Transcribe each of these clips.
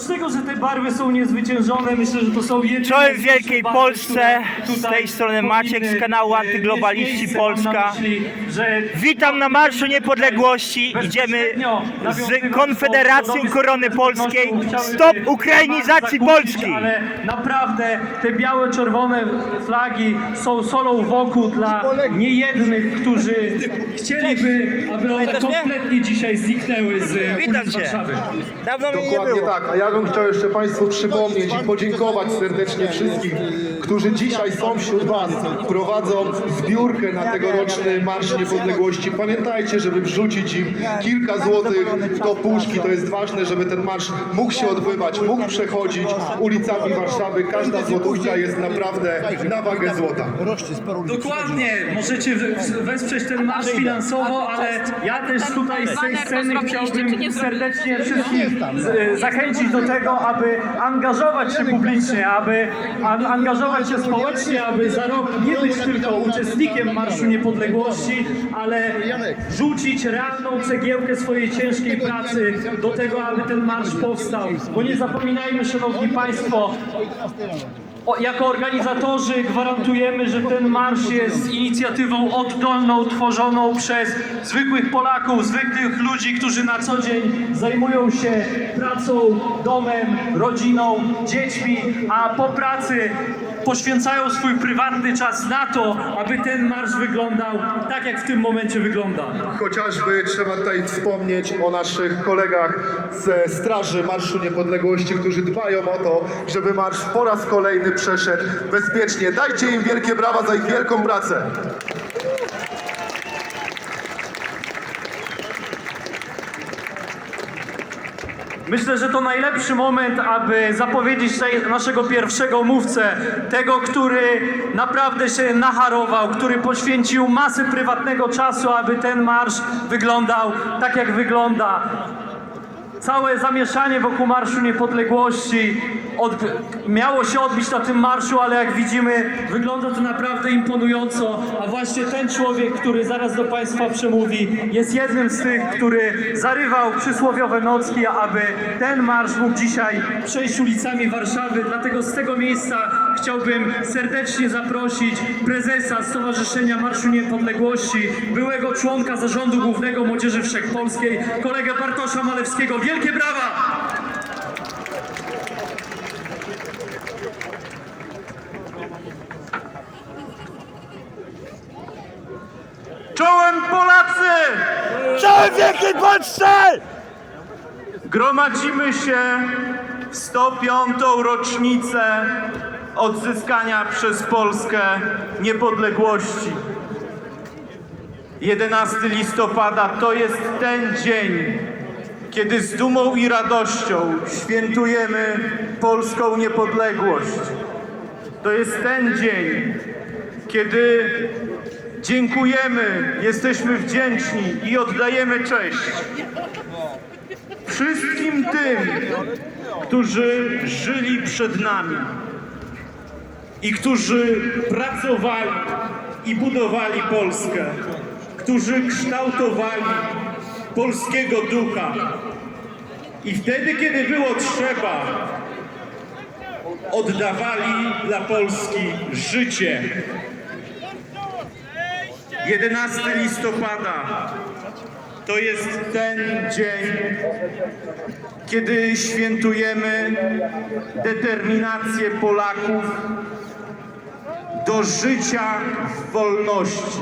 oprócz tego, że te barwy są niezwyciężone, myślę, że to są jedyne... Czołem w Wielkiej barwy, Polsce, z tej strony Maciek z kanału e, Antyglobaliści Polska. myśli, że Witam na Marszu Niepodległości. Idziemy z Konfederacją Korony Polskiej. Stop ukrainizacji Polski! Ale naprawdę te białe-czerwone flagi są solą wokół dla niejednych, którzy chcieliby, aby one kompletnie dzisiaj zniknęły z Witam ulic cię. Warszawy. Dawno mnie nie było. tak, a ja bym chciał jeszcze Państwu przypomnieć i podziękować serdecznie wszystkim, którzy dzisiaj są wśród Was, prowadzą zbiórkę na tegoroczny Marsz Niepodległości. Pamiętajcie, żeby wrzucić im kilka złotych do puszki, to jest ważne, żeby ten marsz mógł się odbywać, mógł przechodzić ulicami Warszawy. Każda złotówka jest naprawdę na wagę złota. Dokładnie, możecie wesprzeć ten marsz finansowo, ale ja też tutaj z tej sceny chciałbym serdecznie wszystkich zachęcić do tego, aby angażować się publicznie, aby an- angażować się społecznie, aby za rok nie być tylko uczestnikiem Marszu Niepodległości, ale rzucić realną cegiełkę swojej ciężkiej pracy do tego, aby ten marsz powstał. Bo nie zapominajmy, Szanowni Państwo, jako organizatorzy gwarantujemy, że ten marsz jest inicjatywą oddolną, tworzoną przez zwykłych Polaków, zwykłych ludzi, którzy na co dzień zajmują się pracą, domem, rodziną, dziećmi, a po pracy poświęcają swój prywatny czas na to, aby ten marsz wyglądał tak, jak w tym momencie wygląda. Chociażby trzeba tutaj wspomnieć o naszych kolegach ze Straży Marszu Niepodległości, którzy dbają o to, żeby marsz po raz kolejny przeszedł bezpiecznie. Dajcie im wielkie brawa za ich wielką pracę. Myślę, że to najlepszy moment, aby zapowiedzieć naszego pierwszego mówcę, tego, który naprawdę się nacharował, który poświęcił masę prywatnego czasu, aby ten marsz wyglądał tak, jak wygląda. Całe zamieszanie wokół Marszu Niepodległości od, miało się odbić na tym marszu, ale jak widzimy, wygląda to naprawdę imponująco. A właśnie ten człowiek, który zaraz do Państwa przemówi, jest jednym z tych, który zarywał przysłowiowe nocki, aby ten marsz mógł dzisiaj przejść ulicami Warszawy. Dlatego z tego miejsca chciałbym serdecznie zaprosić prezesa Stowarzyszenia Marszu Niepodległości, byłego członka Zarządu Głównego Młodzieży Wszechpolskiej, kolegę Bartosza Malewskiego. Wielkie brawa! Czołem Polacy! Czołem Wielkiej Polsce! Gromadzimy się w 105. rocznicę odzyskania przez Polskę niepodległości. 11 listopada to jest ten dzień, kiedy z dumą i radością świętujemy polską niepodległość. To jest ten dzień, kiedy dziękujemy, jesteśmy wdzięczni i oddajemy cześć wszystkim tym, którzy żyli przed nami i którzy pracowali i budowali Polskę, którzy kształtowali polskiego ducha. I wtedy, kiedy było trzeba, oddawali dla Polski życie. 11 listopada to jest ten dzień, kiedy świętujemy determinację Polaków do życia w wolności,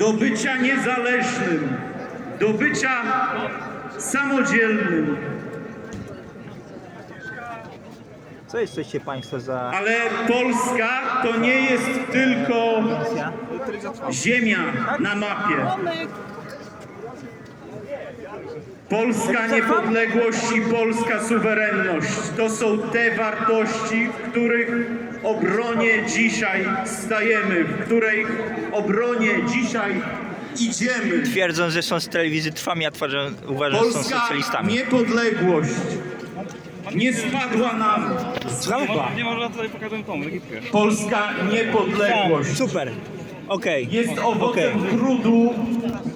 do bycia niezależnym, do bycia samodzielnym. Co jesteście Państwo za... Ale Polska to nie jest tylko ziemia na mapie. Polska niepodległość i polska suwerenność to są te wartości, w których obronie dzisiaj stajemy, w której obronie dzisiaj idziemy. Twierdzą, że są z telewizji Trwam, ja twarzę, uważam, że są Polska socjalistami. niepodległość nie spadła nam z nieba. Nie można tutaj pokazać tą legitkę. Polska niepodległość Super. Okej. jest owocem Okej. trudu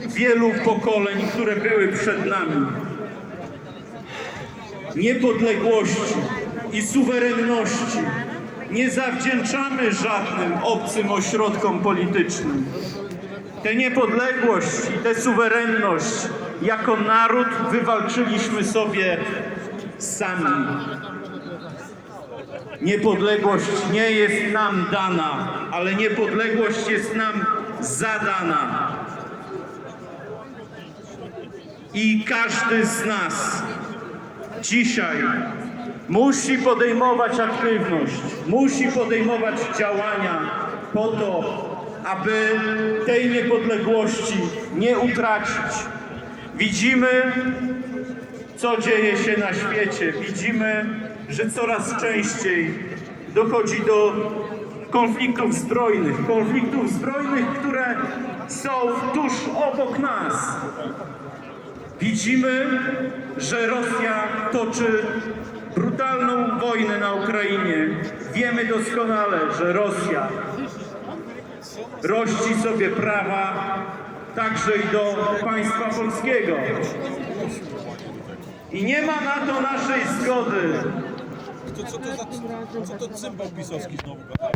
wielu pokoleń, które były przed nami. niepodległości i suwerenności nie zawdzięczamy żadnym obcym ośrodkom politycznym. Tę niepodległość i tę suwerenność jako naród wywalczyliśmy sobie sami. Niepodległość nie jest nam dana, ale niepodległość jest nam zadana. I każdy z nas dzisiaj musi podejmować aktywność, musi podejmować działania po to, aby tej niepodległości nie utracić. Widzimy, co dzieje się na świecie. Widzimy, że coraz częściej dochodzi do konfliktów zbrojnych, konfliktów zbrojnych, które są tuż obok nas. Widzimy, że Rosja toczy brutalną wojnę na Ukrainie. Wiemy doskonale, że Rosja rości sobie prawa także i do państwa polskiego. I nie ma na to naszej zgody. To co to za co to cymbał pisowski znowu gada?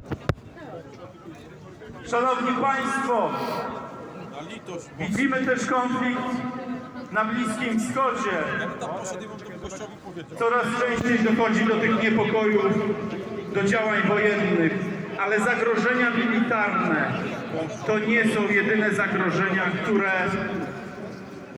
Szanowni Państwo, widzimy też konflikt na Bliskim Wschodzie. Coraz częściej dochodzi do tych niepokojów, do działań wojennych, ale zagrożenia militarne to nie są jedyne zagrożenia, które